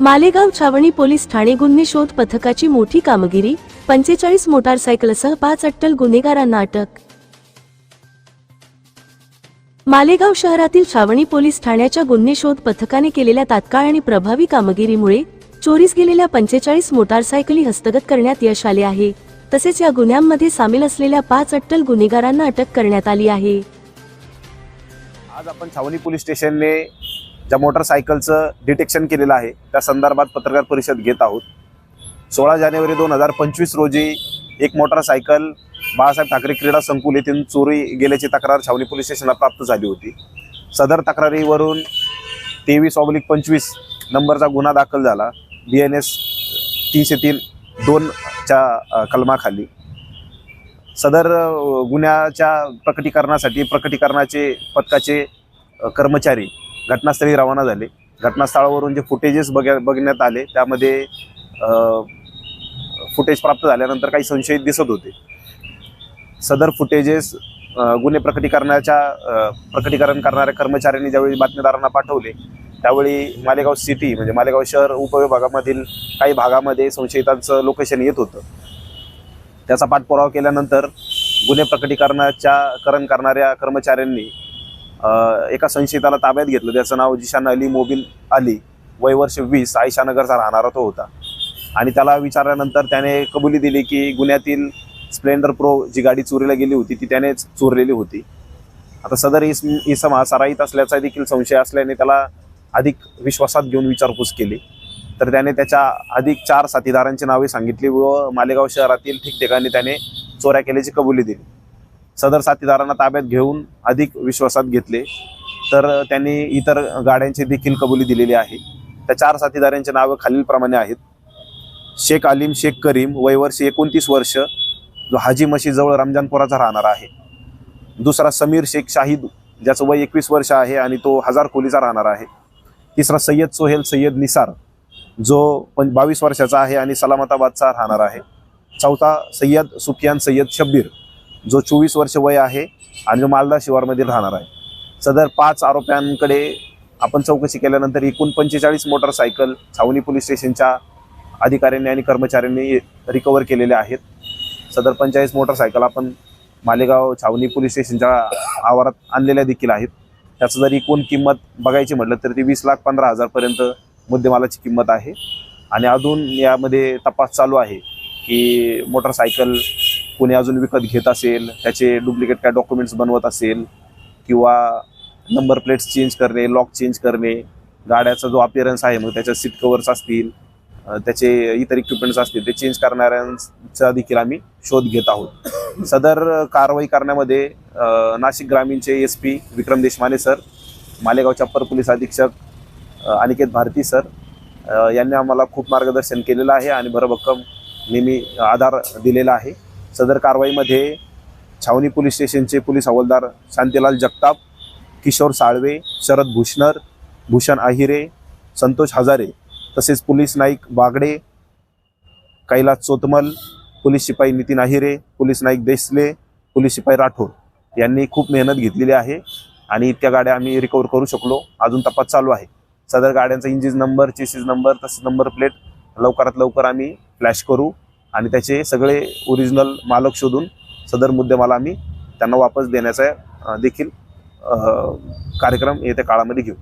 मालेगाव छावणी पोलीस ठाणे गुन्हे शोध पथकाची मोठी कामगिरी पंचेचाळीस मोटारसायकलसह पाच अट्टल गुन्हेगारांना अटक. मालेगाव शहरातील छावणी पोलीस ठाण्याच्या गुन्हे शोध पथकाने केलेल्या तात्काळ आणि प्रभावी कामगिरीमुळे चोरीस गेलेल्या पंचेचाळीस मोटारसायकली हस्तगत करण्यात यश आले आहे. तसेच या गुन्ह्यांमध्ये सामील असलेल्या पाच अट्टल गुन्हेगारांना अटक करण्यात आली आहे. आज आपण छावणी पोलीस स्टेशनने ज्या मोटरसायकलचं डिटेक्शन केलेलं आहे त्या संदर्भात पत्रकार परिषद घेत आहोत. सोळा जानेवारी दोन हजार पंचवीस रोजी एक मोटरसायकल बाळासाहेब ठाकरे क्रीडा संकुल येथून चोरी गेल्याची तक्रार छावणी पोलीस स्टेशनला प्राप्त झाली होती. सदर तक्रारीवरून तेवीस ऑब्लिक पंचवीस नंबरचा गुन्हा दाखल झाला. बी एन एस तीनशे तीन दोनच्या कलमाखाली. सदर गुन्ह्याच्या प्रकटीकरणासाठी प्रकटीकरणाचे पथकाचे कर्मचारी घटनास्थळी रवाना झाले. घटनास्थळावरून जे फुटेजेस बघ बघण्यात आले त्यामध्ये फुटेज प्राप्त झाल्यानंतर काही संशयित दिसत होते. सदर फुटेजेस गुन्हे प्रकटीकरणाच्या प्रकटीकरण करणाऱ्या कर्मचाऱ्यांनी ज्यावेळी बातमीदारांना पाठवले त्यावेळी मालेगाव सिटी म्हणजे मालेगाव शहर उपविभागामधील काही भागामध्ये संशयितांचं लोकेशन येत होतं. त्याचा पाठपुरावा केल्यानंतर गुन्हे प्रकटीकरणाच्या करण करणाऱ्या कर्मचाऱ्यांनी एका संशयिताला ताब्यात घेतलं. त्याचं नाव जिशान अली मोबिल अली. वय वर्ष वीस. आयशानगरचा राहणारा तो होता. आणि त्याला विचारल्यानंतर त्याने कबुली दिली की गुन्ह्यातील स्प्लेंडर प्रो जी गाडी चोरीला गेली होती ती त्यानेच चोरलेली होती. आता सदर इस इसम हा सराईत असल्याचा देखील संशय असल्याने त्याला अधिक विश्वासात घेऊन विचारपूस केली. तर त्याने त्याच्या अधिक चार साथीदारांची नावे सांगितली व मालेगाव शहरातील ठिकठिकाणी त्याने चोऱ्या केल्याची कबुली दिली. सदर साथीदारांना ताब्यात घेऊन अधिक विश्वासात घेतले. तर त्यांनी इतर गाड्यांची देखील कबुली दिलेली आहे. त्या चार साथीदारांची नावं खालीलप्रमाणे आहेत. शेख आलीम शेख करीम वयवर्षी एकोणतीस वर्ष जो हाजी मशीदजवळ रमजानपुराचा राहणार आहे. दुसरा समीर शेख शाहिद ज्याचं वय एकवीस वर्ष आहे आणि तो हजार खोलीचा राहणार आहे. तिसरा सय्यद सोहेल सय्यद निसार जो पण बावीस वर्षाचा आहे आणि सलामताबादचा राहणार आहे. चौथा सय्यद सुफियान सय्यद शब्बीर. जो चोवीस वर्ष वय आहे आणि जो मालदा शिवारमधील राहणार आहे. सदर पाच आरोप्यांकडे आपण चौकशी केल्यानंतर एकूण पंचेचाळीस मोटरसायकल छावणी पोलीस स्टेशनच्या अधिकाऱ्यांनी आणि कर्मचाऱ्यांनी रिकवर केलेल्या आहेत. सदर पंचेचाळीस मोटरसायकल आपण मालेगाव छावणी पोलीस स्टेशनच्या आवारात आणलेल्या देखील आहेत. त्याचं जर एकूण किंमत बघायची म्हटलं तर ती वीस लाख पंधरा हजारपर्यंत मुद्देमालाची किंमत आहे. आणि अजून यामध्ये तपास चालू आहे की मोटरसायकल कोणी अजून विकत घेत असेल त्याचे डुप्लिकेट काय डॉक्युमेंट्स बनवत असेल किंवा नंबर प्लेट्स चेंज करणे लॉक चेंज करणे गाड्याचा जो अपिअरन्स आहे मग त्याच्या सीट कवर्स असतील त्याचे इतर इक्विपमेंट्स असतील ते चेंज करणाऱ्यांचा देखील आम्ही शोध घेत आहोत. सदर कारवाई करण्यामध्ये नाशिक ग्रामीणचे S P Vikram Deshmane sir मालेगावचे upper police अधीक्षक अनिकेत भारती सर यांनी आम्हाला खूप मार्गदर्शन केलेलं आहे आणि भरभक्कम नेहमी आधार दिलेला आहे. सदर कारवाईमध्ये छावणी पोलीस स्टेशनचे पोलीस हवालदार शांतीलाल जगताप किशोर साळवे शरद भूषणर भूषण आहिरे संतोष हजारे तसेच पोलीस नाईक बागडे कैलास चोतमल पोलीस शिपाई नितीन आहिरे पोलीस नाईक देसले पोलीस शिपाई राठोड यांनी खूप मेहनत घेतलेली आहे आणि त्या गाड्या आम्ही रिकवर करू शकलो. अजून तपास चालू आहे. सदर गाड्यांचा इंजिन नंबर चेसिस नंबर तसेच नंबर प्लेट लवकरात लवकर आम्ही फ्लॅश करू. आणि त्याचे सगळे ओरिजिनल मालक शोधून सदर मुद्देमाला आम्ही त्यांना वापस देण्याचा देखील कार्यक्रम येत्या काळामध्ये घेऊ.